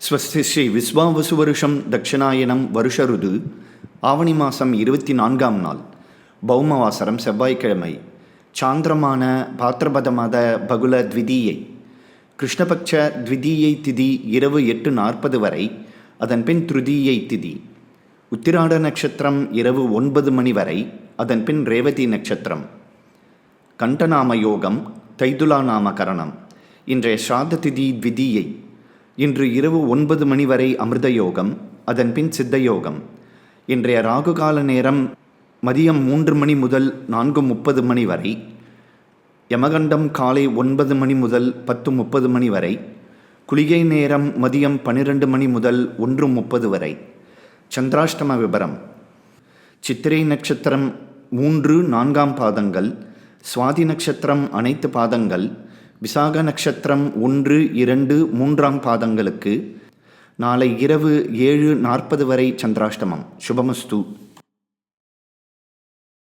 ஸ்வஸ்தி ஸ்ரீ விஸ்வாவசு வருஷம் தட்சிணாயனம் வருஷ ருது ஆவணி மாதம் இருபத்தி நான்காம் நாள் பௌமவாசரம் செவ்வாய்க்கிழமை சாந்திரமான பாத்திரபத மத பகுல த்விதீயை கிருஷ்ணபக்ஷ த்விதீயை திதி இரவு எட்டு நாற்பது வரை அதன் பின் திருதீயை திதி உத்திராட நட்சத்திரம் இரவு ஒன்பது மணி வரை அதன் பின் ரேவதி நட்சத்திரம். கண்டநாம யோகம் தைதுலா நாமகரணம் இன்றைய ஸ்ராத்த திதி த்விதீயை. இன்று இரவு ஒன்பது மணி வரை அமிர்த யோகம் அதன்பின் சித்த யோகம் இன்றைய ராகுகால நேரம் மதியம் மூன்று மணி முதல் நான்கு முப்பது மணி வரை யமகண்டம் காலை ஒன்பது மணி முதல் பத்து முப்பது மணி வரை குளிகை நேரம் மதியம் பன்னிரண்டு மணி முதல் ஒன்று முப்பது வரை. சந்திராஷ்டம விபரம். சித்திரை நட்சத்திரம் மூன்று நான்காம் பாதங்கள் சுவாதி நட்சத்திரம் அனைத்து பாதங்கள் விசாக நட்சத்திரம் ஒன்று இரண்டு மூன்றாம் பாதங்களுக்கு நாளை இரவு ஏழு நாற்பது வரை சந்திராஷ்டமம். சுபமஸ்து.